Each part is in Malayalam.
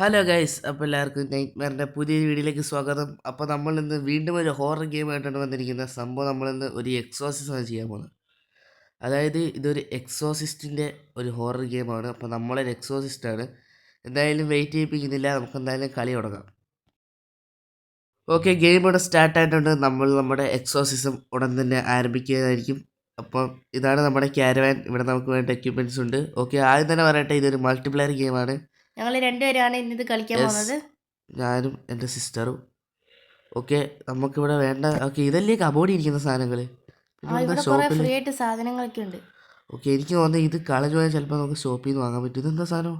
ഹലോ ഗൈസ് അപ്പോൾ എല്ലാവർക്കും നൈറ്റ്മെയറിന്റെ പുതിയ വീഡിയോയിലേക്ക് സ്വാഗതം. അപ്പോൾ നമ്മൾ ഇന്ന് വീണ്ടും ഒരു ഹോറർ ഗെയിമായിട്ടാണ് വന്നിരിക്കുന്ന സംഭവം നമ്മളിന്ന് ഒരു എക്സോസിസ്റ്റാണ് ചെയ്യാൻ പോകുന്നത്. അതായത് ഇതൊരു എക്സോസിസ്റ്റിന്റെ ഒരു ഹോറർ ഗെയിമാണ് അപ്പോൾ നമ്മളൊരു എക്സോസിസ്റ്റാണ് എന്തായാലും വെയിറ്റ് ചെയ്യിപ്പിക്കുന്നില്ല. നമുക്ക് എന്തായാലും കളി തുടങ്ങാം. ഓക്കെ ഗെയിം ഇവിടെ സ്റ്റാർട്ട് ആയിട്ടുണ്ട്. നമ്മൾ നമ്മുടെ എക്സോസിസം ഉടൻ തന്നെ ആരംഭിക്കുന്നതായിരിക്കും അപ്പോൾ ഇതാണ് നമ്മുടെ ക്യാരവാൻ ഇവിടെ നമുക്ക് വേണ്ട എക്യുപ്മെന്റ്സ് ഉണ്ട്. ഓക്കെ ആദ്യം തന്നെ പറയട്ടെ ഇതൊരു മൾട്ടിപ്ലെയർ ഗെയിമാണ് ഞങ്ങൾ രണ്ടുപേരാണ് ഇന്ന് ഇത് കളിക്കാൻ. പോകുന്നത് ഞാനും എന്റെ സിസ്റ്ററും. ഓക്കെ നമുക്കിവിടെ വേണ്ട ഓക്കെ ഇതല്ലേ കബോർഡിൽ ഇരിക്കുന്ന സാധനങ്ങൾ ഫ്രീ ആയിട്ട് സാധനങ്ങളൊക്കെ ഉണ്ട്. ഓക്കെ എനിക്ക് തോന്നുന്നത് ഇത് കളഞ്ഞു പോയാൽ ചിലപ്പോൾ നമുക്ക് ഷോപ്പിൽ നിന്ന് വാങ്ങാൻ പറ്റും. ഇതെന്താ സാധനം?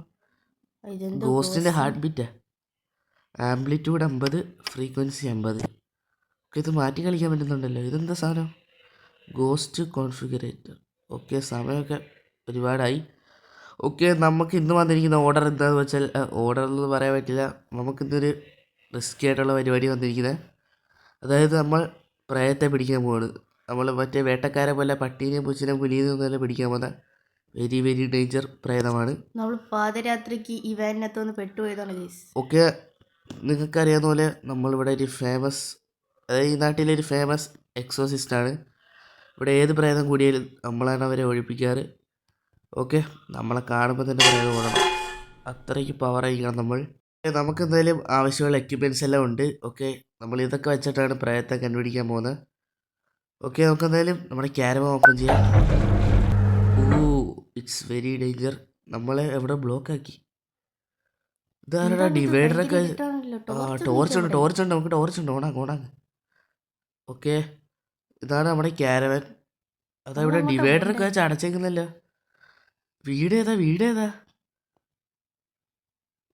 ഗോസ്റ്റിന്റെ. ഹാർട്ട് ബീറ്റാ ആംപ്ലിറ്റ്യൂഡ് അമ്പത് ഫ്രീക്വൻസി അമ്പത്. ഓക്കെ ഇത് മാറ്റി കളിക്കാൻ പറ്റുന്നുണ്ടല്ലോ. ഇതെന്താ സാധനം? ഗോസ്റ്റ് കോൺഫിഗറേറ്റർ ഓക്കെ സമയമൊക്കെ ഒരുപാടായി. ഓക്കെ നമുക്ക് ഇന്ന് വന്നിരിക്കുന്ന ഓർഡർ എന്താണെന്ന് വെച്ചാൽ ഓർഡർ എന്ന് പറയാൻ പറ്റില്ല. നമുക്കിന്നൊരു റിസ്കി ആയിട്ടുള്ള പരിപാടി വന്നിരിക്കുന്നത് അതായത് നമ്മൾ പ്രയത്തെ പിടിക്കാൻ പോവാണ്. നമ്മൾ മറ്റേ വേട്ടക്കാരെ പോലെ പട്ടീനെയും പൂച്ചിനെയും പുലിയെയും ഒന്നുമല്ല പിടിക്കാൻ പോകുന്ന വെരി വെരി ഡേഞ്ചർ പ്രേതമാണ്. നമ്മൾ പാതിരാത്രിക്ക് ഈ വാനിനകത്തുനിന്ന് പെട്ടുപോയതാണ് ഗൈസ് ഓക്കെ നിങ്ങൾക്കറിയാവുന്ന പോലെ നമ്മളിവിടെ ഒരു ഫേമസ് അതായത് ഈ നാട്ടിലെ ഒരു ഫേമസ് എക്സോസിസ്റ്റാണ് ഇവിടെ ഏത് പ്രേതം കൂടിയാലും നമ്മളാണ് അവരെ ഒഴിപ്പിക്കാറ്. ഓക്കെ നമ്മളെ കാണുമ്പോൾ തന്നെ പ്രേതം ഓടണം അത്രയ്ക്ക് പവറായിരിക്കണം നമ്മൾ. നമുക്ക് എന്തായാലും ആവശ്യമുള്ള എക്യുപ്മെന്റ്സ് എല്ലാം ഉണ്ട്. ഓക്കെ നമ്മൾ ഇതൊക്കെ വെച്ചിട്ടാണ് പ്രേതത്തെ കണ്ടുപിടിക്കാൻ പോകുന്നത്. ഓക്കെ നമുക്ക് എന്തായാലും നമ്മുടെ ക്യാരമ ഓപ്പൺ ചെയ്യാം. ഓ ഇറ്റ്സ് വെരി ഡേഞ്ചർ നമ്മളെ എവിടെ ബ്ലോക്ക് ആക്കി? ഇതാരടാ ഡിവൈഡറൊക്കെ ആ ടോർച്ച് ഉണ്ട് ടോർച്ച് ഉണ്ട്. നമുക്ക് ടോർച്ച് ഉണ്ട്. ഓണാക്ക് ഓണാക്ക്. ഓക്കെ ഇതാണ് നമ്മുടെ ക്യാരവൻ അതാ ഇവിടെ ഡിവൈഡർ ഡിവൈഡറൊക്കെ? വെച്ച് അടച്ചേക്കുന്നല്ലോ. വീട് വീടേതാ? വീട് ഏതാ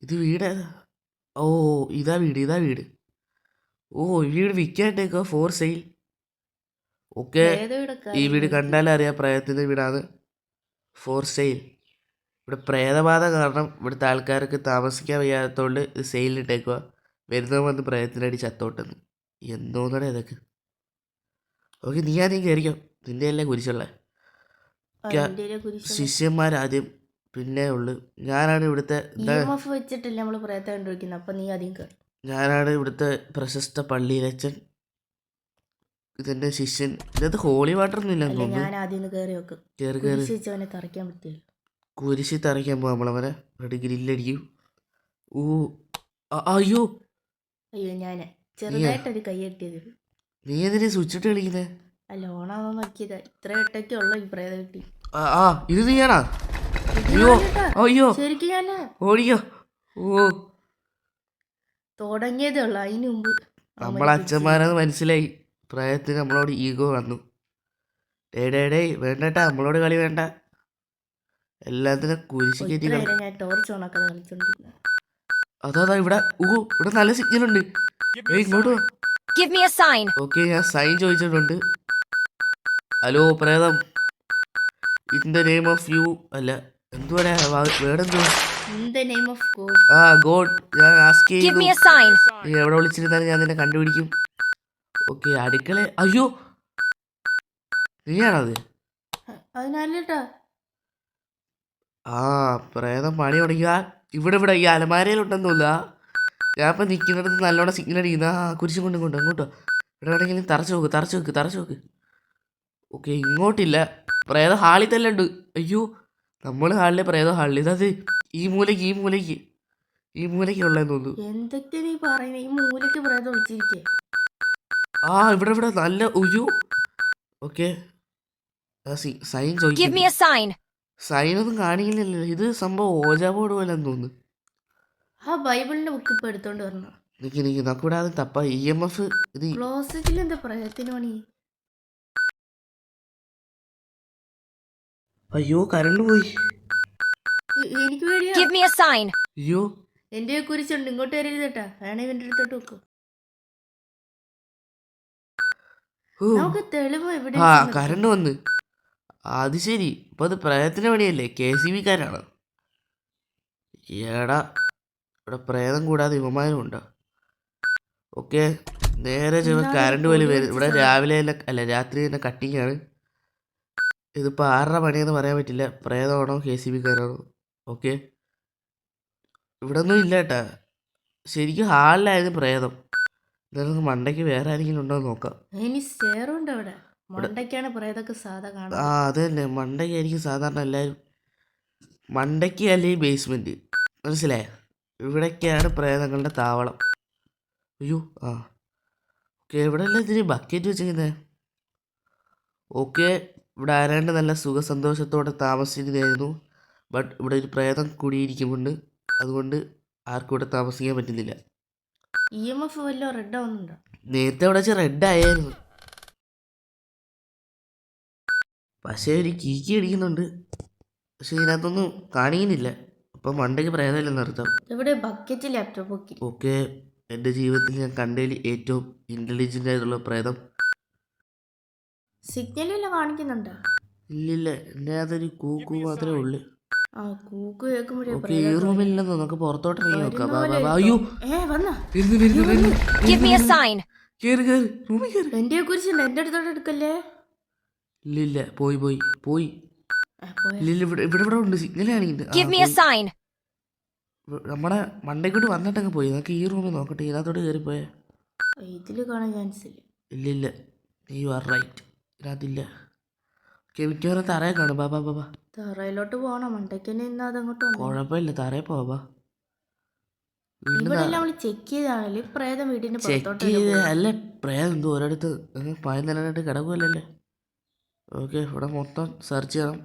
ഇത് വീടേതാ? ഓ ഇതാ വീട് ഇതാ വീട്. ഓ ഈ വീട് വിൽക്കാട്ടേക്കോ ഫോർ സെയിൽ ഓക്കെ ഈ വീട് കണ്ടാലേ അറിയാം പ്രേതത്തിന്റെ വീടാണ്. ഫോർ സെയിൽ ഇവിടെ പ്രേതബാധ കാരണം ഇവിടുത്തെ ആൾക്കാർക്ക് താമസിക്കാൻ വയ്യാത്തതുകൊണ്ട് ഇത് സെയിലിട്ടേക്കുക വരുന്നവൻ വന്ന് പ്രേതത്തിന്റെ അടി ചത്തോട്ടെന്ന്. എന്തോന്നാണ് ഇതൊക്കെ. ഓക്കെ നീ ആദ്യം കയറിക്കോ നിന്റെ അല്ലേ കുരിശുള്ള. ശിഷ്യന്മാരാദ്യം പിന്നെ ഉള്ളു. ഞാനാണ് ഇവിടുത്തെ വെച്ചിട്ടില്ല നമ്മൾ പ്രേതം കണ്ടുപിടിക്കുന്നത് അപ്പൊ നീ ആദ്യം കയറി ഞാനാണ് ഇവിടുത്തെ പ്രശസ്ത പള്ളിയിലച്ചൻ. ഇതെന്റെ ശിഷ്യൻ. ഇതിനകത്ത് ഹോളി വാട്ടർ ഒന്നും ഇല്ലെന്ന് തോന്നുന്നു. കുരിശ് തറയ്ക്കാൻ പോവാം നമ്മളവനെ റെഡി ഗ്രില്ലടിക്കും. ഓ അയ്യോ. അയ്യോ ഞാൻ ചെറുതായിട്ടൊരു കൈ കെട്ടിയത്. നീ എന്തിനാ സ്വിച്ചിട്ട് കളിക്കുന്നേ? അല്ല ഓണാവാൻ നോക്കിയതാ. ഇത്ര ഇട്ടൊക്കെ ഉള്ളു ഈ പ്രേതം കിട്ടി. ആ ആ ഇത് നീയാണാ? അയ്യോ അയ്യോ. ശരിക്കും ഞാൻ ഓടിയോ ഓ. തുടങ്ങിയതേ ഉള്ളു അതിന് മുമ്പ് നമ്മളെ. അച്ഛന്മാരെന്ന് മനസ്സിലായി. പ്രായത്തിന് നമ്മളോട് ഈഗോ വന്നു. ഡേ ഡേ ഡേ വേണ്ടട്ടാ നമ്മളോട് കളി വേണ്ട. എല്ലാത്തിനും കുരിശി ഓ, കയറ്റി ഇത്ര കളി നേരം ഞാൻ ടോർച്ച് ഓണാക്കാതെ കളിച്ചോണ്ടിരുന്നത്. അതാ ഇവിടെ ഓ ഇവിടെ നല്ല സിഗ്നൽ ഉണ്ട്. ഇങ്ങോട്ട് വാ. Give me a sign. Okay ഞാൻ സൈൻ ചോദിച്ചിട്ടുണ്ട്. ഹലോ പ്രേതം. In the name of you അല്ല എന്തുവാ വേറെന്തുവാ? ആ ഗോഡ് ഞാൻ ആസ്ക് ചെയ്തു. നീ എവിടെ വിളിച്ചിരുന്നാലും ഞാൻ നിന്നെ കണ്ടുപിടിക്കും. ഓക്കെ അടുക്കള. അയ്യോ! നീയാണത് ആ പ്രേതം പണി തുടങ്ങിയ ഇവിടെ ഇവിടെ ഈ അലമാരയിലുണ്ടെന്നില്ല ഞാൻ ഇപ്പം നിൽക്കുന്നിടത്ത് നല്ലോണം സിഗ്നൽ അടിക്കുന്ന. ആ കുരിശും കൊണ്ട് കൊണ്ട് അങ്ങോട്ടോ. ഇവിടെ വേണമെങ്കിലും തറച്ചു നോക്ക് തറച്ചു നോക്ക് തറച്ചു നോക്ക്. ഓക്കെ ഇങ്ങോട്ടില്ല. പ്രേതം ഹാളിൽ തന്നെ ഉണ്ട്. അയ്യോ നമ്മൾ ഹാളിലെ പ്രേത ഹാളിൽ. ഇതത് ഈ മൂലയ്ക്ക് ഈ മൂലയ്ക്ക്. ഈ മൂലയ്ക്ക് ഉള്ളതെന്ന് തോന്നുന്നു. എന്തൊക്കെ നീ പറയുന്നത് ഈ മൂലയ്ക്ക് പ്രേതം വെച്ചിരിക്കേ ആ ഇവിടെ ഇവിടെ നല്ല ഉയു ഓക്കെ. സൈൻ ചോദിക്കും sign. സൈനൊന്നും കാണിക്കുന്നില്ലല്ലോ. ഇത് സംഭവം ഓജാ ബോർഡ് പോലെ തോന്നുന്നു. ആ ബൈബിളിന്റെ ബുക്ക് ഇപ്പൊ എടുത്തോണ്ട് വരണം. നിക്ക് നിക്ക്. നമുക്ക് ഇവിടെ ആദ്യം തപ്പ. ഇ എം എഫ് ഇത് ക്ലോസറ്റിൽ എന്താ പ്രേതത്തിന് അയ്യോ കരണ്ട് പോയി. എനിക്ക് പേടിയാ. Give me a sign. അയ്യോ. എന്റെ കുരിച്ചുണ്ട് ഇങ്ങോട്ട് വരരുത് കേട്ടാ വേണേ ഇവന്റെ അടുത്തോട്ട് വെക്കും. ഹൂ. നമുക്ക് തെളിവ് എവിടെ ആ കരണ്ട് വന്ന്. അത് ശരി. ഇപ്പൊ അത് പ്രേതത്തിന്റെ പണിയല്ലേ? കെ സി ബിക്കാരാണ്. ഏടാ ഇവിടെ പ്രേതം കൂടാതെ ഇവമാരും ഉണ്ടോ? ഓക്കെ. നേരെ ചെന്ന് കരണ്ട് പോലെ വരും. ഇവിടെ രാവിലെ തന്നെ അല്ല രാത്രി തന്നെ കട്ടിങ് ആണ്. ഇതിപ്പോൾ ആറര പണിയെന്ന് പറയാൻ പറ്റില്ല. പ്രേതമാണോ കെ സി ബിക്കാരാണോ? ഓക്കെ. ഇവിടെ ഒന്നും ഇല്ല കേട്ടാ ശരിക്കും ഹാളിലായിരുന്നു പ്രേതം. എന്തായാലും മണ്ടയ്ക്ക് വേറെ ആരെങ്കിലും ഉണ്ടോ എന്ന് നോക്കാം. ഇനി സ്റ്റെയറുണ്ട് അവിടെ. മണ്ടയ്ക്കാണ് പ്രേതൊക്കെ സാധാ ആ കാണുന്നത് അത് തന്നെ. മണ്ടയ്ക്കായിരിക്കും സാധാരണ എല്ലാവരും മണ്ടയ്ക്ക് അല്ലെങ്കിൽ ബേസ്മെന്റ് മനസ്സിലായ? ഇവിടൊക്കെയാണ് പ്രേതങ്ങളുടെ താവളം. അയ്യോ ആ. ഓക്കെ എവിടെയല്ല ഇതിന് ബക്കറ്റ് വെച്ചിരിക്കുന്നത് ഓക്കെ. ഇവിടെ ആരാണ്ട് നല്ല സുഖസന്തോഷത്തോടെ താമസിക്കുന്നതായിരുന്നു. ബട്ട് ഇവിടെ ഒരു പ്രേതം കൂടിയിരിക്കുന്നുണ്ട്. അതുകൊണ്ട് ആർക്കും ഇവിടെ താമസിക്കാൻ പറ്റുന്നില്ല. ഇ എം എഫ് വല്ലോ റെഡ് ആവുന്നുണ്ടോ? നേരത്തെ അവിടെ വെച്ച് റെഡ് ആയായിരുന്നു. പക്ഷേ ഒരു കീക്കി അടിക്കുന്നുണ്ട്. പക്ഷെ ഇതിനകത്തൊന്നും കാണിക്കുന്നില്ല. അപ്പം മണ്ടയ്ക്ക് പ്രേതമില്ലെന്ന് അർത്ഥം. ഇവിടെ ബക്കറ്റ് ലാപ്ടോപ്പ് ഓക്കെ. എന്റെ ജീവിതത്തിൽ ഞാൻ കണ്ടതിൽ ഏറ്റവും ഇന്റലിജന്റ് ആയിട്ടുള്ള പ്രേതം. സിഗ്നൽ വല്ലതും കാണിക്കുന്നുണ്ടോ? ഇല്ലില്ല എന്റെ അതൊരു കൂക്കു മാത്രമേ ഉള്ളു. ആ കൂക്ക് കേൾക്കുമ്പോഴേ ഓക്കെ ഈ റൂമില്ലെന്ന് നമുക്ക് പുറത്തോട്ട് ഇറങ്ങി നോക്കാം. വാ, വാ, വാ. അയ്യോ. ഏ വന്നാ. വരുന്നു, വരുന്നു, വരുന്നു. Give me a sign. കേറ് കേറ്. റൂമിൽ കേറ്. എന്റെ കുറിച്ചുണ്ട് എന്റെ അടുത്തോട്ട് എടുക്കല്ലേ? ഇല്ലില്ല പോയി പോയി പോയി. ആ, പോയാ. ഇല്ലില്ല ഇവിടെ ഇവിടെ ഇവിടെ ഉണ്ട്. സിഗ്നൽ കാണിക്കുന്നുണ്ട്. Give ആ, എ a പോയി. sign. ഇവ- നമ്മുടെ വന്നിട്ടങ്ങ് പോയി. നമുക്ക് ഈ റൂമിൽ നോക്കട്ടെ. ഇതിനകത്തോട്ട് പോയേ ഇതിൽ കാണാൻ ചാൻസ് ഇല്ല. ഇല്ലില്ല. യു ആർ റൈറ്റ് ഇതിനകത്തില്ല ഓക്കെ മിക്കവാറും തറയെ കാണും. ബാബാ ബാബാ തറയിലോട്ട് പോകണം മണ്ടയ്ക്കന്നെ ഇന്ന് അതങ്ങോട്ട് കുഴപ്പമില്ല. തറയെ പോവാ ബാ. നമ്മൾ ചെക്ക് ചെയ്താണല്ലേ? പ്രേതം വീടിന്റെ ചെക്ക് ചെയ്ത് അല്ല? പ്രേതം എന്തോ ഒരിടത്ത് പായം നിലനിട്ട് കിടക്കുമല്ലേ ഓക്കെ ഇവിടെ മൊത്തം സെർച്ച് ചെയ്യണം.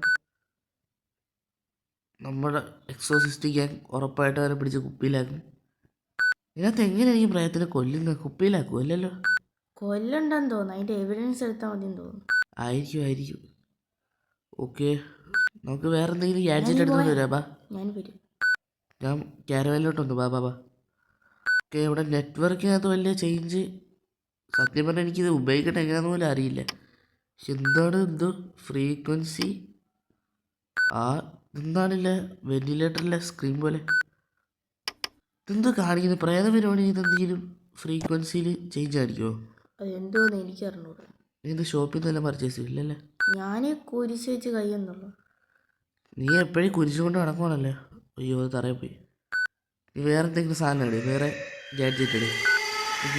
നമ്മുടെ എക്സോസിസ്റ്റ് ഗ്യാങ് ഉറപ്പായിട്ട് അവരെ പിടിച്ച് കുപ്പിയിലാക്കും. ഇതിനകത്ത് എങ്ങനെയായിരിക്കും പ്രേതത്തിനെ കൊല്ലുന്നത് കുപ്പിയിലാക്കും അല്ലല്ലോ കൊല്ലണ്ടെന്ന് തോന്നുന്നു. അതിന്റെ എവിഡൻസ് എടുത്താൽ മതി തോന്നുന്നു. ആയിരിക്കും ആയിരിക്കും. ഓക്കെ നമുക്ക് വേറെ എന്തെങ്കിലും ഗാഡ്ജറ്റ് എടുത്തോണ്ട് വരാം ബാ. ഞാൻ വരും. ഞാൻ ക്യാരവനിലോട്ടുണ്ട് ബാ ബാ ബാ. ഓക്കെ ഇവിടെ നെറ്റ്വർക്കിനകത്ത് വലിയ ചേഞ്ച് സത്യം പറഞ്ഞാൽ എനിക്കിത് ഉപയോഗിക്കട്ടെ എങ്ങനെയാണെന്ന് പോലും അറിയില്ല. പക്ഷെ എന്താണ് എന്ത് ഫ്രീക്വൻസി ആ എന്താണില്ല വെന്റിലേറ്ററിലെ സ്ക്രീൻ പോലെ. ഇതെന്ത് കാണിക്കുന്നത് പ്രേത പരിപാടി ഇതെന്തെങ്കിലും ഫ്രീക്വൻസിയിൽ ചേഞ്ച് കാണിക്കുമോ അതെന്തോന്ന് എനിക്ക് അറിഞ്ഞൂടാ ഇത് ഷോപ്പിൽ നിന്ന് തന്നെ പർച്ചേസ് ചെയ്യില്ലല്ലേ ഞാൻ കുരിശ് വെച്ച് കയ്യെന്നുള്ളു. നീ എപ്പോഴും കുരിശ് കൊണ്ട് നടക്കുവാണല്ലേ? അയ്യോ അത് തറയിൽ പോയി നീ വേറെ എന്തെങ്കിലും സാധനം എടുക്കും വേറെ ഗാഡ്ജറ്റ് എടുക്കും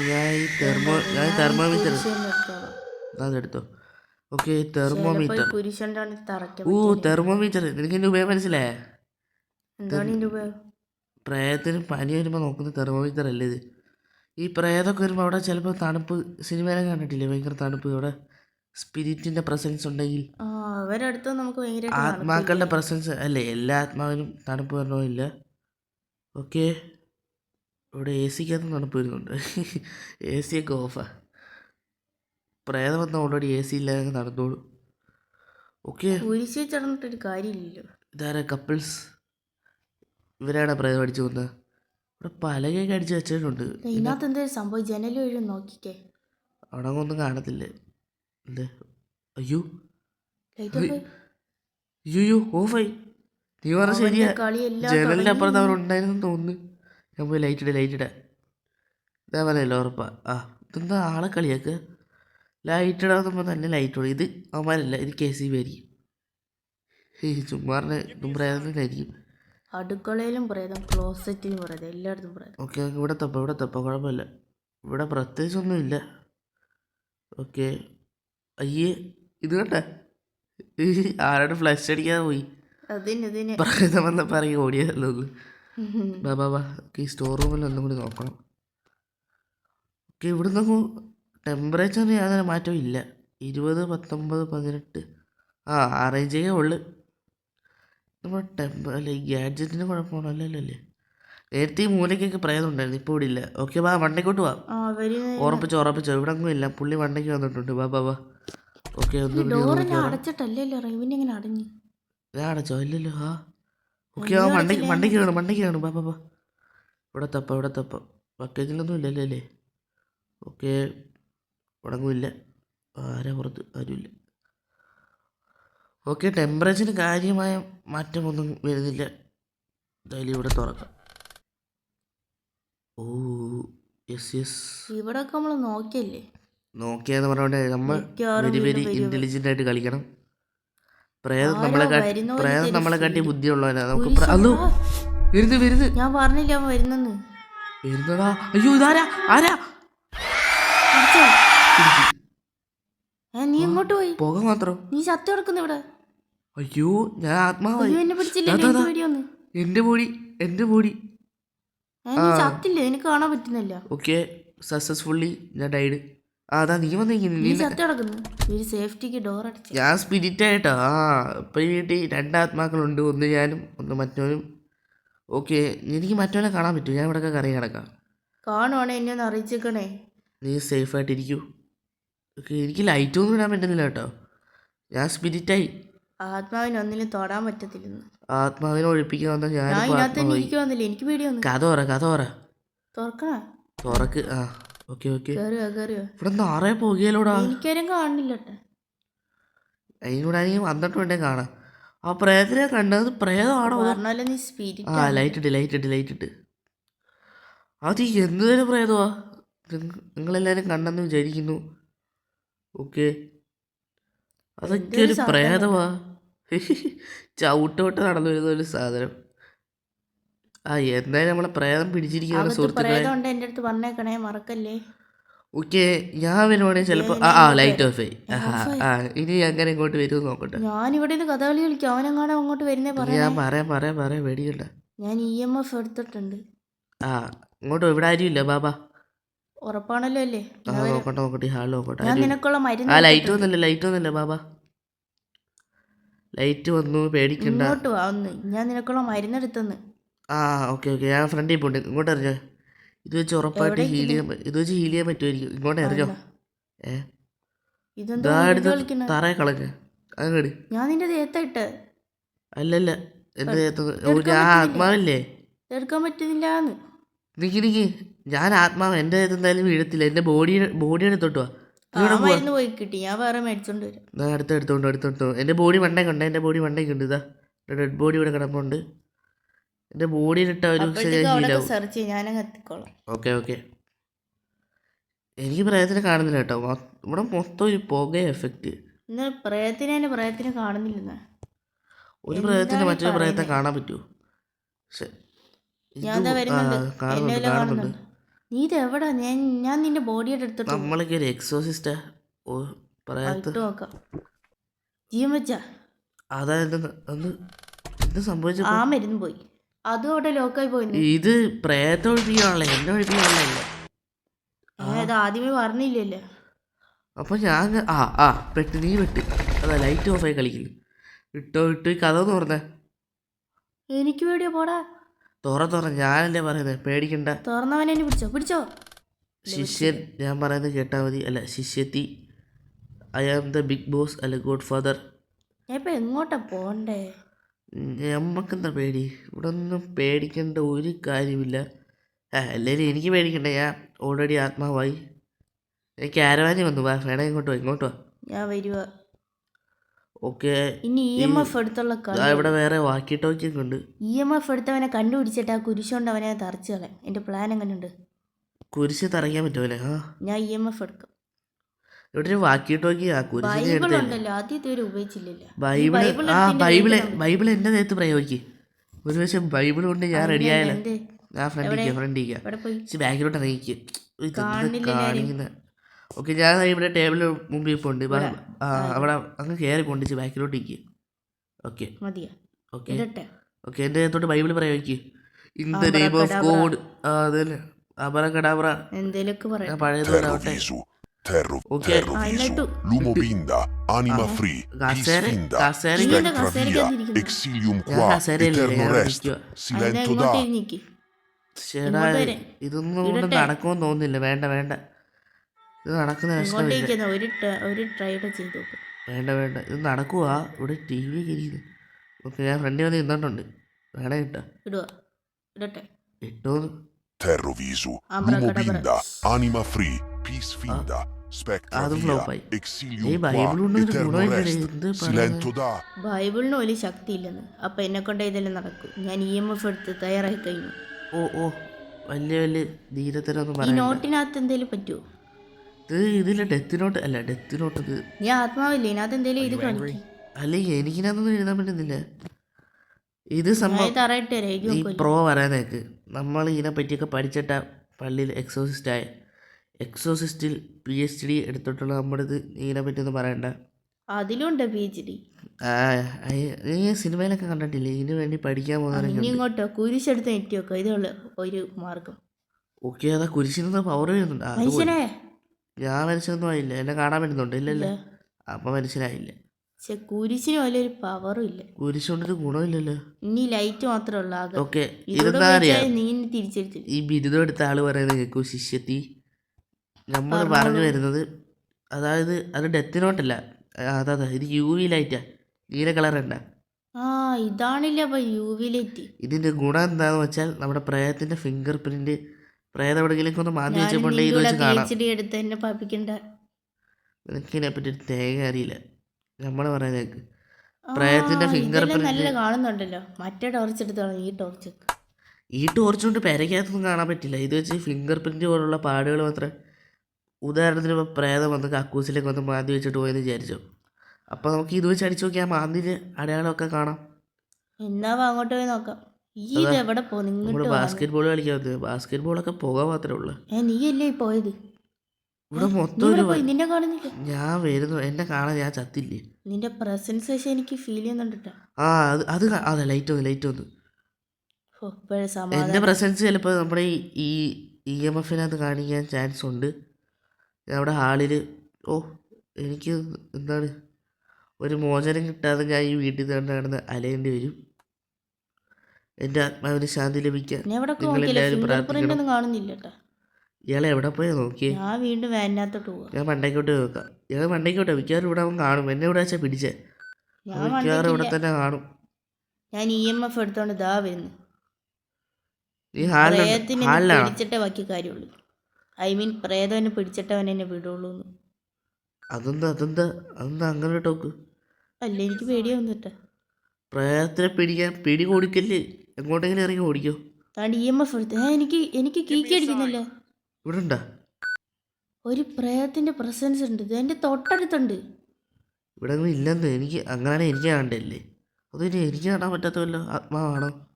ഞാൻ ഈ തെർമോ ഞാൻ തെർമോമീറ്റർ അതെടുത്തോ ഓക്കെ തെർമോമീറ്റർ ഓ തെർമോമീറ്റർ നിനക്ക് എന്റെ ഉപയോഗം മനസ്സിലായേ? പ്രേതത്തിന് പനി വരുമ്പോൾ നോക്കുന്ന തെർമോമീറ്റർ അല്ലേ ഇത്? ഈ പ്രേതമൊക്കെ വരുമ്പോൾ അവിടെ ചിലപ്പോൾ തണുപ്പ് സിനിമയിലൊക്കെ കണ്ടിട്ടില്ലേ? ഭയങ്കര തണുപ്പ് അവിടെ സ്പിരിറ്റിന്റെ പ്രസൻസ് ഉണ്ടെങ്കിൽ. അവരടുത്ത് നമുക്ക് ഭയങ്കര ആത്മാക്കളുടെ പ്രസൻസ് അല്ലേ? എല്ലാ ആത്മാവിനും തണുപ്പ് വരണമില്ല ഓക്കെ. ഇവിടെ എ സിക്കകത്ത് തണുപ്പ് വരുന്നുണ്ട്. എ സി ഒക്കെ ഓഫാ പ്രേതം വന്ന ഓൾറെഡി എ സി ഇല്ലാതെ നടന്നോളൂ. ഓക്കെ. കാര്യമില്ലല്ലോ. ഇതാരാ? കപ്പിൾസ് ഇവരാണ് പ്രേതം അടിച്ചു കൊന്നത്? ഇവിടെ പലകയൊക്കെ അടിച്ച് വെച്ചിട്ടുണ്ട്. ഇതിനകത്ത് എന്തൊരു സംഭവം. ജനൽ വഴി നോക്കിക്കേ. അവിടെ ഒന്നും കാണത്തില്ല? എന്ത്? അയ്യോ. അയ്യോ ഓഫായി. നീ പറഞ്ഞ ശരിയാ. ജനലിന്റെ അപ്പുറത്ത് അവർ ഉണ്ടായിരുന്നു തോന്നുന്നു. ഞാൻ പോയി ലൈറ്റ് ഇട ലൈറ്റ് ഇട. ഇതാ പറഞ്ഞല്ലോ ഉറപ്പാ. ആ ഇതെന്താ ആളെ കളിയാക്കുക ലൈറ്റ് ഇടാന്ന് തന്നെ ലൈറ്റ് ഇടും ഇത് അവന്മാരല്ല ഇത് കെ സി ബി ആയിരിക്കും. ഇതും പ്രേതത്തിനായിരിക്കും അടുക്കളയിലും പ്രേതം ക്ലോസറ്റിലും പ്രേതം എല്ലായിടത്തും പ്രേതം ഓക്കെ ഓക്കെ ഇവിടെ തപ്പ ഇവിടെ തപ്പ കുഴപ്പമില്ല. ഇവിടെ പ്രത്യേകിച്ചൊന്നുമില്ല ഓക്കെ അയ്യേ ഇത് കണ്ടേ? ആരോട് ഫ്ലഷ് അടിക്കാതെ പോയി? അതിന് ഇതിന് പ്രേതം വന്ന പറയും ഓടിയതല്ലോ ഒന്ന് ബാ ബാ ബാ ഈ സ്റ്റോർ റൂമിൽ ഒന്നും കൂടി നോക്കണം. ഓക്കെ ഇവിടെ ടെമ്പറേച്ചർ യാതൊരു മാറ്റവും ഇല്ല. ഇരുപത് പത്തൊമ്പത് പതിനെട്ട്. ആ ആ റേഞ്ചേ ഉള്ളു. നമ്മുടെ ടെമ്പ അല്ല ഈ ഗാഡ്ജറ്റിന് കുഴപ്പമാണോ അല്ലല്ലേ? നേരത്തെ ഈ മൂലയ്ക്കൊക്കെ പ്രേതം ഉണ്ടായിരുന്നു ഇപ്പോൾ ഇവിടെ ഇല്ല ഓക്കെ വാ. വണ്ടയ്ക്കോട്ട് വാ ഉറപ്പിച്ചോ ഉറപ്പിച്ചോ ഇവിടെ ഒന്നും ഇല്ല. പുള്ളി വണ്ടയ്ക്ക് വന്നിട്ടുണ്ട്. വാ ബാ വാ. ഓക്കെ അടച്ചിട്ടല്ലല്ലോ അടഞ്ഞു. അടച്ചോ? ഇല്ലല്ലോ ആ. ഓക്കെ ആ വണ്ടി വണ്ടിക്ക് കാണും മണ്ടയ്ക്ക് കാണും ബാ ബാ ബാ ഇവിടെ തപ്പ ഇവിടെ തപ്പ. ബക്കറ്റിലൊന്നും ഇല്ലല്ലേ അല്ലേ? ഓക്കെ ഉടങ്ങും ഇല്ല. ആരാ പുറത്ത്? ആരുമില്ല. ഓക്കെ ടെമ്പറേച്ചറിന് കാര്യമായ മാറ്റമൊന്നും വരുന്നില്ല. എന്തായാലും ഇവിടെ തുറക്കാം. ഓ യെസ് യെസ് ഇവിടെയൊക്കെ നമ്മൾ നോക്കിയല്ലേ? നോക്കിയെന്ന് പറഞ്ഞോണ്ട് നമ്മൾ വെരി വെരി ഇന്റലിജന്റ് ആയിട്ട് കളിക്കണം. പ്രേതം നമ്മളെ പ്രേതം നമ്മളെ കാട്ടി ബുദ്ധിയുള്ളവരാ നമുക്ക് അതോ വരുന്നു വരുന്നു. ഞാൻ പറഞ്ഞില്ല അവൻ വരുന്നെന്ന്? വരുന്നടാ അയ്യോ ഇതാരാ? ആരാ പിടിച്ചോ പിടിച്ച്. ഏ നീ എങ്ങോട്ട് പോയി? പുക മാത്രം. നീ ചത്തു കിടക്കുന്നു ഇവിടെ. അയ്യോ ഞാൻ ആത്മാവായി. എന്നെ പിടിച്ചില്ലേ? ദാ, ദാ, ദാ. എന്റെ ബോഡി എന്റെ ബോഡി ചത്തില്ലേ? എനിക്ക് കാണാൻ പറ്റുന്നില്ല. ഓക്കെ സക്സസ്ഫുള്ളി ഞാൻ ഡൈഡ് ആ അതാ നീ നീ നീ ചത്തു കിടക്കുന്നു. ഒരു സേഫ്റ്റിക്ക് ഡോർ അടച്ചു. ഞാൻ സ്പിരിറ്റ് ആയിട്ടാ ആ ഇപ്പം ഈ വീട്ടിൽ രണ്ട് ആത്മാക്കളുണ്ട്. ഒന്ന് ഞാനും ഒന്ന് മറ്റോനും ഓക്കെ എനിക്ക് മറ്റോനെ കാണാൻ പറ്റും ഞാൻ ഇവിടെ കറി കിടക്കാം കാണുവാണെ എന്നെ ഒന്ന് അറിയിച്ചേക്കണേ. നീ സേഫായിട്ടിരിക്കൂ ഓക്കെ എനിക്ക് ലൈറ്റ് ഒന്നും ഇടാൻ പറ്റുന്നില്ല കേട്ടോ. ഞാൻ സ്പിരിറ്റായി ആത്മാവിന് ഒന്നിലും തൊടാൻ പറ്റത്തില്ലെന്ന്. ആത്മാവിനെ ഒഴിപ്പിക്കാൻ വന്ന ഞാൻ ഞാനിപ്പോൾ ഇതിനകത്ത് തന്നെ ആത്മാവായി. ഇരിക്കുവാന്നില്ല എനിക്ക് പേടിയൊന്നും കഥ പറ കഥ പറ. തുറക്കണ? തുറക്ക് ആ ഓക്കെ ഓക്കെ. കേറിയോ കേറിയോ ഇവിടെ നാറേ പോകുകയിലോടാ എനിക്കാരും കാണുന്നില്ലട്ടെ അതിനോട് ആരെങ്കിലും വന്നിട്ടുണ്ടേ കാണാം. ആ പ്രേതത്തിനെ കണ്ടത് പ്രേതമാണോ? അതോ പറഞ്ഞാലും നീ സ്പിരിറ്റ് ആ ലൈറ്റ് ഇട്ട് ലൈറ്റ് ഇട്ട് ലൈറ്റ് ഇട്ട്. അത് എന്ത് പ്രേതമാ? നിങ്ങ- നിങ്ങളെല്ലാവരും കണ്ടെന്ന് വിചാരിക്കുന്നു. ഓക്കെ. അതൊക്കെ ഒരു പ്രേതമാ. ചവിട്ടോട്ട് നടന്നു വരുന്ന ഒരു സാധനം. ആ എന്തായാലും നമ്മളെ പ്രേതം പിടിച്ചിരിക്കുന്ന അകത്ത് സുഹൃത്തുക്കളെ. എന്റെ അടുത്ത് പറഞ്ഞേക്കണേ മറക്കല്ലേ? ഓക്കെ ഞാൻ വരുവാണെങ്കിൽ ചിലപ്പോൾ ആ ആ ലൈറ്റ് ഓഫ് ആയി. ആ ഇനി അങ്ങനെ ഇങ്ങോട്ട് വരുമെന്ന് നോക്കട്ടെ. ഞാൻ ഇവിടെ നിന്ന് കഥകളി കളിക്കും അവനെങ്ങാനും അങ്ങോട്ട് വരുന്നേ പറയാ ഞാൻ പറയാം പറയാം പറയാം പേടിക്കണ്ട. ഞാൻ ഇ എം എഫ് എടുത്തിട്ടുണ്ട്. ആ ഇങ്ങോട്ട് ഇവിടെ ആരും ഇല്ല ബാബാ. ഉറപ്പാണല്ലോ അല്ലേ നോക്കട്ടെ നോക്കട്ടെ ഹാളിൽ നോക്കട്ടെ. ഞാൻ നിനക്കുള്ള മരുന്ന് ആ മരുന്ന് ലൈറ്റ്. വന്നില്ല ലൈറ്റ് വന്നില്ല ബാബാ. ലൈറ്റ് വന്നു പേടിക്കണ്ട. ഇങ്ങോട്ട് വാ ഒന്ന്. ഞാൻ നിനക്കുള്ള മരുന്നെടുത്തെന്ന് ആ ഓക്കെ ഓക്കെ. ഞാൻ ഫ്രണ്ടിൽ പോണ്ട്. ഇങ്ങോട്ട് എറിഞ്ഞോ? ഇത് വെച്ച് ഉറപ്പായിട്ട് ഹീൽ ചെയ്യാൻ ഇത് വെച്ച് ഹീൽ ചെയ്യാൻ പറ്റുമായിരിക്കും. ഇങ്ങോട്ട് എറിഞ്ഞോ? ഏ? തറയെ കളഞ്ഞ. അങ്ങോട്ട് ഞാൻ നിന്റെ ദേഹത്തിട്ട് അല്ലല്ല എന്റെ ദേഹത്ത് ഞാൻ. ആത്മാവില്ലേ? എടുക്കാൻ പറ്റുന്നില്ലാന്ന്. നിക്ക് നിക്ക് ഞാൻ ആത്മാവ് എന്റെ എന്തായാലും വീഴത്തില്ല. എന്റെ ബോഡി ബോഡി തൊട്ടുവാ എന്റെ മരുന്ന് പോയി കിട്ടി ഞാൻ വേറെ മേടിച്ചോണ്ട് വരാം. ഞാൻ അടുത്ത് എടുത്തോണ്ട് എടുത്തോണ്ട് എന്റെ ബോഡി മണ്ടേക്കുണ്ട് എന്റെ ബോഡി മണ്ടേക്കുണ്ട് ഇതാ ഡെഡ് ബോഡി ഇവിടെ കിടപ്പുണ്ട്. എന്റെ ബോഡിയിലിട്ട ഒരു സെർച്ച് ഞാനങ്ങ് എത്തിക്കോളാം. Okay okay. എനിക്ക് പ്രേതത്തിനെ കാണുന്നില്ല കേട്ടോ. ഇവിടെ മൊത്തം ഒരു പുക എഫക്റ്റ് പ്രേതത്തിനെ തന്നെ പ്രേതത്തിനെ കാണുന്നില്ലെന്ന്. ഒരു ഈ മറ്റൊരു പ്രേതത്തെ കാണാൻ പറ്റുമോ പക്ഷെ ഞാൻ വരുന്നുണ്ട്. എന്നെ കാണുന്നുണ്ട് നീ ഇത് എവിടാ? ഞാൻ ഞാൻ നിന്റെ ബോഡിയുടെ എടുത്തിട്ട്. പോകും. നമ്മളൊക്കെ ഒരു എക്സോസിസ്റ്റാ ഓ ആ, നോക്കാം. ജീവൻ വെച്ചാ. സംഭവിച്ചു മരുന്ന് പോയി. അതും അവിടെ ലോക്കായി പോയി ഇത് എന്നെ അത് ആദ്യമേ പറഞ്ഞില്ലല്ലേ. അപ്പൊ ഞാൻ ആ ആ പെട്ട് നീ പെട്ട്. അതാ ലൈറ്റ് ഓഫായി കളിക്കുന്നു. ഇട്ടോ ഇട്ടോ ഈ കഥ എന്ന് പറഞ്ഞേ. എനിക്ക് പേടിയോ പോടാ. തുറ തുറ ഞാനല്ലേ പറയുന്നത് പേടിക്കണ്ട. തുറന്നവനെ എന്നെ പിടിച്ചോ? പിടിച്ചോ? ശിഷ്യൻ ഞാൻ പറയുന്നത് കേട്ടാൽ മതി. അല്ല ശിഷ്യത്തി I am the big boss അല്ല ഗോഡ് ഫാദർ ഞാൻ ഇപ്പൊ എങ്ങോട്ടാ പോണ്ടേ? നമ്മക്കെന്താ പേടി? ഇവിടെ ഒന്നും പേടിക്കേണ്ട ഒരു കാര്യമില്ല. എല്ലാവരും എനിക്ക് പേടിക്കണ്ട. ഞാൻ ഓൾറെഡി ആത്മാവായി. എനിക്ക് ആരവാനി വന്നു. വാ വേണേ ഇങ്ങോട്ട് വാ ഇങ്ങോട്ട് വാ. ഞാൻ വരുക ഓക്കെ. ഇനി ഇ എം എഫ് എടുത്തുള്ള ഇവിടെ വേറെ വാക്കി ടോക്കിയൊക്കെ ഉണ്ട് ഇ എം എഫ് എടുത്തവനെ കണ്ടുപിടിച്ചിട്ട് ആ കുരിശുകൊണ്ട് അവനെ തറച്ചു കളയാം എന്റെ പ്ലാൻ എങ്ങനെയുണ്ട് കുരിശ് തറയ്ക്കാൻ പറ്റുമല്ലേ ആ. ഞാൻ ഇ എം എഫ് എടുക്കും. ഇവിടെ ഒരു വാക്കി ടോക്കി ആ കുരിശിനെ ബൈബിൾ ഉണ്ടല്ലോ. ഒരു ഉപയോഗിച്ചില്ലല്ലോ. ബൈബിൾ ആ ബൈബിൾ ബൈബിൾ എന്റെ നേരത്ത് പ്രയോഗിക്ക്. ഒരു പക്ഷേ ബൈബിൾ കൊണ്ട് ഞാൻ റെഡി ആയാലോ ഞാൻ ഫ്രണ്ടിക്ക് പക്ഷെ ബാക്കിലോട്ട് ഇറങ്ങിക്ക്. കാണില്ല കാണിക്കുന്ന? ഓക്കെ ഞാൻ ഇവിടെ ടേബിളിന് മുമ്പിൽ പോണ്ട് ആ അവിടെ അങ്ങ് കയറി കൊണ്ടിച്ച് ബാക്കിലോട്ട് ഇരിക്കുക ഓക്കെ. മതിയാ? ഓക്കെ. ഇടട്ടെ. ഓക്കെ എന്റെ തൊട്ട് Bible പറയാക്കി in the name of God അതല്ലേ hai terrovisu, tu. lumo binda, anima free, vis Cassere, finda, cassere. Io da spectra cassere via, exilium ഞാൻ qua, കസേരയില്ലേ eterno rest, silento da, ചേടാ ഇതൊന്നും നടക്കുമെന്ന് തോന്നുന്നില്ല. വേണ്ട വേണ്ട. ഇത് നടക്കുന്ന ഒരു ഒരു ട്രൈഡ് ചെയ്ത് നോക്ക്. വേണ്ട വേണ്ട. ഇത് നടക്കുവാ. ഇവിടെ ടി വി ഒക്കെ ഇരിക്കുന്നു. ഓക്കെ ഞാൻ ഫ്രണ്ടിൽ വന്ന് ഇന്നിട്ടുണ്ട് വേണേ ഇട്ടാ. ഇടുക ഇടട്ടെ. Ah, ഇട്ടോന്ന്. Terrovisu, Abracadabra. lumo binda, anima free, vis finda, spectra via, exilium qua, Bible കൊണ്ട് ഒരു eterno ഗുണമില്ലടേ rest, silento da, ബൈബിളിന് വലിയ ശക്തിയില്ലെന്ന്. അപ്പൊ എന്നെ കൊണ്ട് ഇതെല്ലാം നടക്കും. ഞാൻ ഇ എം എഫ് എടുത്ത് തയ്യാറായി കഴിഞ്ഞു. ഓ ഓ. വലിയ വലിയ ധീരത്തിനൊന്നും ഈ നോട്ടിനകത്ത് എന്തേലും പറ്റുമോ ഇത് ഇതില്ല ഡെത്ത് നോട്ട് അല്ല ഡെത്ത് നോട്ട് ഇത്. ഞാൻ ആത്മാവില്ലേ? ഇതിനകത്ത് എന്തേലും ഇത് കാണിക്കും. അല്ലെങ്കിൽ എനിക്കിനകത്തൊന്നും എഴുതാൻ പറ്റുന്നില്ല. ഇത് സംഭവം തറയിട്ട് ഈ പ്രോ പറയാനേക്ക് നമ്മൾ ഇതിനെ പറ്റിയൊക്കെ പഠിച്ചിട്ട പള്ളിയിൽ എക്സോസിസ്റ്റായ എക്സോസിസ്റ്റിൽ പി എച്ച് ഡി എടുത്തിട്ടുള്ള നമ്മുടെ ഇത് ഇതിനെ പറ്റിയൊന്നും പറയണ്ട. അതിലുണ്ട് പി എച്ച് ഡി നീ സിനിമയിലൊക്കെ കണ്ടിട്ടില്ലേ? ഇതിനു വേണ്ടി പഠിക്കാൻ പോകുന്നവരൊക്കെ ഇങ്ങോട്ടോ? കുരിശെടുത്ത് നെറ്റിയൊക്കെ ഇതുള്ള ഒരു മാർഗം. ഓക്കെ അതാ കുരിശിൽ നിന്ന് പവർ വരുന്നുണ്ട്. മനുഷ്യനെ ഞാൻ മനുഷ്യനൊന്നും ആയില്ല. എന്നെ കാണാൻ പറ്റുന്നുണ്ട് ഇല്ലല്ലേ ഇല്ല. അപ്പൊ മനസ്സിലായില്ല പക്ഷെ കുരിശിന് വലിയൊരു പവറും ഇല്ല. കുരിശ് കൊണ്ടൊരു ഗുണമില്ലല്ലോ ഇനി ലൈറ്റ് മാത്രമേ ഉള്ളൂ ആകെ. ഓക്കെ ഇതെന്താ അറിയാം? നീ തിരിച്ചെടുത്തു ഈ ബിരുദം എടുത്ത ആൾ പറയുന്നത് കേൾക്കൂ ശിഷ്യത്തി. നമ്മൾ പറഞ്ഞു വരുന്നത് അതായത് അത് ഡെത്ത് നോട്ടല്ല അതാ ഇത് യു വി ലൈറ്റാ നീല കളർ ഉണ്ടാ. ആ ഇതാണില്ല യു വി ലൈറ്റ് ഇതിന്റെ ഗുണം എന്താന്ന് വെച്ചാൽ നമ്മുടെ പ്രേതത്തിന്റെ ഫിംഗർ പ്രിന്റ് പ്രേതം എവിടെയെങ്കിലും ഒന്ന് മാന്തി ഞാൻ വെച്ചപ്പോണ്ടേ ഇത് വെച്ച് കാണാം. എച്ച് ഡി എടുത്ത് എന്നെ പാപ്പിക്കണ്ട നിനക്ക് ഇതിനെപ്പറ്റി ഒരു തേങ്ങ അറിയില്ല. നമ്മൾ പ്രേതത്തിന്റെ ഫിംഗർ നല്ല കാണുന്നുണ്ടല്ലോ. മറ്റേ ടോർച്ച് എടുത്താണ് ഈ ടോർച്ച് ഈ ടോർച്ച് കൊണ്ട് പെരയ്ക്കകത്തൊന്നും കാണാൻ പറ്റില്ല. ഇത് വെച്ച് ഫിംഗർ പ്രിന്റ് പോലുള്ള പാടുകൾ മാത്രമേ ഉദാഹരണത്തിന് ഇപ്പോൾ പ്രേതം വന്ന് കക്കൂസിലേക്ക് വന്ന് മാന്തി വെച്ചിട്ട് പോയെന്ന് വിചാരിച്ചു. അപ്പോൾ നമുക്ക് ഇത് വെച്ച് അടിച്ചു നോക്കിയാൽ മാന്തിന്റെ അടയാളമൊക്കെ കാണാം. എന്നാ അങ്ങോട്ട് പോയി നോക്കാം. ഈ ഇത് എവിടെ പോ നമ്മൾ നിങ്ങോട്ട് വാ. ബാസ്കറ്റ് ബോൾ ഒക്കെ പോകാൻ ബാസ്കറ്റ് ബോളൊക്കെ പുക മാത്രമേ ഉള്ളൂ. നീ അല്ലേ പോയത്? ഇവിടെ മൊത്തം ഒരു നിന്നെ കാണുന്നില്ല. ഞാൻ വരുന്നു. എന്നെ കാണാൻ ഞാൻ ചത്തില്ലേ? നിന്റെ പ്രസൻസ് പക്ഷെ എനിക്ക് ഫീൽ ചെയ്യുന്നുണ്ട് ആ അത് അത് അതെ ലൈറ്റ് ഒന്ന് ലൈറ്റ് ഒന്ന് എന്റെ പ്രസൻസ് ചിലപ്പോൾ നമ്മുടെ ഈ ഇ എം എഫിനകത്ത് കാണിക്കാൻ ചാൻസ് ഉണ്ട്. അവിടെ ഹാളിൽ ഓ എനിക്ക് എന്താണ്? ഒരു മോചനം കിട്ടാതെ ഞാൻ ഈ വീട്ടിൽ തന്നെ നടന്ന് അലയേണ്ടി വരും. എന്റെ ആത്മാവിന് ശാന്തി ലഭിക്കാൻ ഞാൻ ഫിംഗർ പ്രിന്റ് പ്രാർത്ഥിക്കണം. കാണുന്നില്ല ഇയാളെ എവിടെ പോയാ നോക്കിയേ ഞാൻ വീണ്ടും വാനിനകത്തോട്ട് പോവാ. ഞാൻ മണ്ടയ്ക്കോട്ട് നോക്കാം. ഇയാൾ മണ്ടയ്ക്കോട്ടെ. മിക്കവാറും ഇവിടെ അവൻ കാണും. എന്നെ ഇവിടെ വെച്ചാൽ പിടിച്ചേ. ഞാൻ മിക്കവാറും ഇവിടെ തന്നെ കാണും. ഞാൻ ഇ എം എഫ് എടുത്തോണ്ട് ദാ വരുന്നു. നീ എന്നെ ഹാളിലാണോ. പിടിച്ചിട്ടേ ബാക്കി കാര്യമുള്ളൂ. ഐ മീൻ പ്രേതം എന്നെ പിടിച്ചിട്ടേ അവൻ എന്നെ വിടുള്ളൂ അതെന്താ? അതെന്താ? അതെന്താ അങ്ങനെ ടോക്ക്? അല്ല എനിക്ക് പേടിയാവുന്നു കേട്ടോ പ്രേതത്തിനെ പിടിക്കാൻ പിടി കൊടുക്കല്ലേ? എങ്ങോട്ടെങ്കിലും ഇറങ്ങി ഓടിക്കോ. താണ്ട് ഇ എം എഫ് എടുത്ത്. ഏ, എനിക്ക് എനിക്ക് കീക്കി അടിക്കുന്നില്ല. ഇവിടെ ഉണ്ടാ ഒരു പ്രേതത്തിന്റെ പ്രസൻസ് ഉണ്ട്. ഇത് എന്റെ തൊട്ടടുത്തുണ്ട്. ഇവിടെ അങ്ങനെ ഇല്ലെന്ന്. എനിക്ക് അങ്ങനെ എനിക്ക് കാണണ്ടല്ലേ? അതൊരു എനിക്ക് കാണാൻ പറ്റാത്തല്ലോ ആത്മാവാണോ?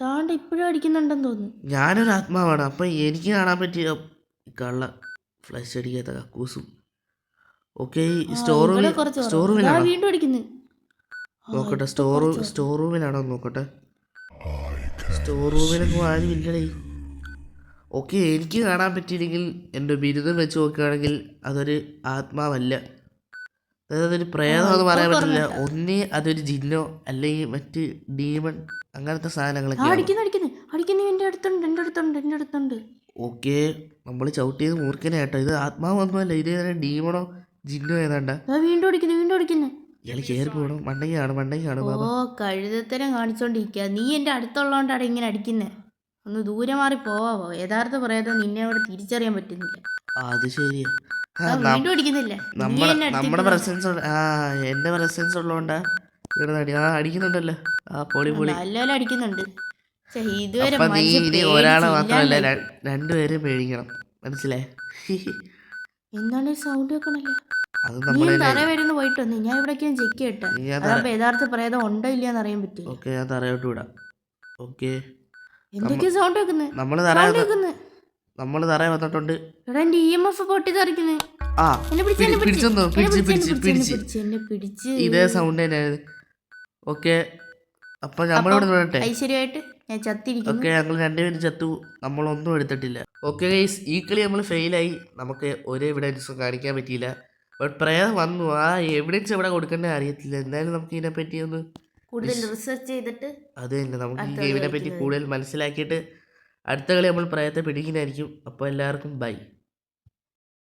താണ്ട് ഇപ്പോഴും അടിക്കുന്നുണ്ടെന്ന് തോന്നുന്നു. ഞാനൊരു ആത്മാവാണ്. അപ്പം എനിക്ക് കാണാൻ പറ്റിയ കള്ള ഫ്ലഷ് അടിക്കാത്ത കക്കൂസും. ഓക്കെ സ്റ്റോർ റൂമിൽ സ്റ്റോർ റൂമിലാണ് വീണ്ടും അടിക്കുന്നു. നോക്കട്ടെ സ്റ്റോർ സ്റ്റോർ റൂമിലാണോ നോക്കട്ടെ. സ്റ്റോർ റൂമിലൊന്നും ആരും ഇല്ലടേ. ഓക്കെ എനിക്ക് കാണാൻ പറ്റിയില്ലെങ്കിൽ എന്റെ ബിരുദം വെച്ച് നോക്കുകയാണെങ്കിൽ അതൊരു ആത്മാവല്ല. അതായത് അതൊരു പ്രേതമെന്ന് പറയാൻ പറ്റില്ല. ഒന്നേ അതൊരു ജിന്നോ അല്ലെങ്കിൽ മറ്റ് ഡീമൺ അങ്ങനത്തെ സാധനങ്ങളൊക്കെ ഓക്കെ നമ്മൾ ചവിട്ടിയത് മൂർഖനെ കേട്ടോ. ഇത് ആത്മാവൊന്നുമല്ല ഇത് ഡീമണോ ജിന്നോ ഏതാണ്ട. വീണ്ടും വീണ്ടും ഇയാൾ കയറി പോകണം മണ്ടയ്ക്കാണ് മണ്ടയ്ക്കാണ് ഓ കഴുതത്തരം കാണിച്ചോണ്ടിരിക്കുക നീ എന്റെ അടുത്തുള്ളതുകൊണ്ടാണ് ഇങ്ങനെ അടിക്കുന്നത് ഒന്ന് ദൂരെ മാറി പോവാവോ? യഥാർത്ഥ പ്രേതം നിന്നെ അവിടെ തിരിച്ചറിയാൻ പറ്റുന്നില്ല. അത് ശരിയാ. വീണ്ടും അടിക്കുന്നില്ല. നമ്മുടെ നമ്മുടെ പ്രസൻസ് ആ എന്റെ പ്രസൻസ് ഉള്ളതുകൊണ്ടാ ഇവിടെ നടി ആ അടിക്കുന്നുണ്ടല്ലോ. ആ പൊളി പൊളി. നല്ലപോലെ അടിക്കുന്നുണ്ട്. ഇതുവരെ ഒരാളെ മാത്രമല്ല രണ്ടുപേരും പേടിക്കണം. മനസ്സിലായേ? എന്താണ് സൗണ്ട് അത് പോയിട്ട് വന്നു ഞാൻ ഇവിടേക്കും ചെക്ക് ചെയ്യട്ടെ നീ ഞാൻ യഥാർത്ഥ പ്രേതം ഉണ്ടോ ഇല്ലയെന്ന് അറിയാൻ പറ്റില്ല. ഓക്കെ ഞാൻ തറയോട്ട് വിടാം. ഓക്കെ. എന്തൊക്കെയാ സൗണ്ട് നമ്മൾ തറ നമ്മൾ തറ വന്നിട്ടുണ്ട്. എടാ എന്റെ ഇ എം എഫ് പൊട്ടി ആ പിടിച്ചെന്നോ? പിടിച്ച്, പിടിച്ച്, പിടിച്ച് ഇതേ സൗണ്ട് തന്നെയായിരുന്നു. ഓക്കെ. അപ്പൊ നമ്മളിവിടെ ഐശ്വര്യമായിട്ട് ഞാൻ ചത്തിരിക്കും ഓക്കെ ഞങ്ങൾ രണ്ടുപേരും ചത്തു. നമ്മളൊന്നും എടുത്തിട്ടില്ല. ഓക്കെ ഗൈസ് ഈ കളി നമ്മൾ ഫെയിലായി നമുക്ക് ഒരു എവിഡൻസും കാണിക്കാൻ പറ്റിയില്ല. ബട്ട് പ്രയാസം വന്നു. ആ എവിഡൻസ് എവിടെ കൊടുക്കേണ്ട അറിയത്തില്ല. എന്തായാലും നമുക്ക് ഇതിനെ പറ്റി ഒന്ന് കൂടുതൽ റിസർച്ച് ചെയ്തിട്ട് അത് തന്നെ. നമുക്ക് ഈ ഗെയിമിനെ പറ്റി കൂടുതൽ മനസ്സിലാക്കിയിട്ട് അടുത്ത കളി നമ്മൾ പ്രേതത്തെ പിടിക്കുന്നതായിരിക്കും അപ്പോൾ എല്ലാവർക്കും ബൈ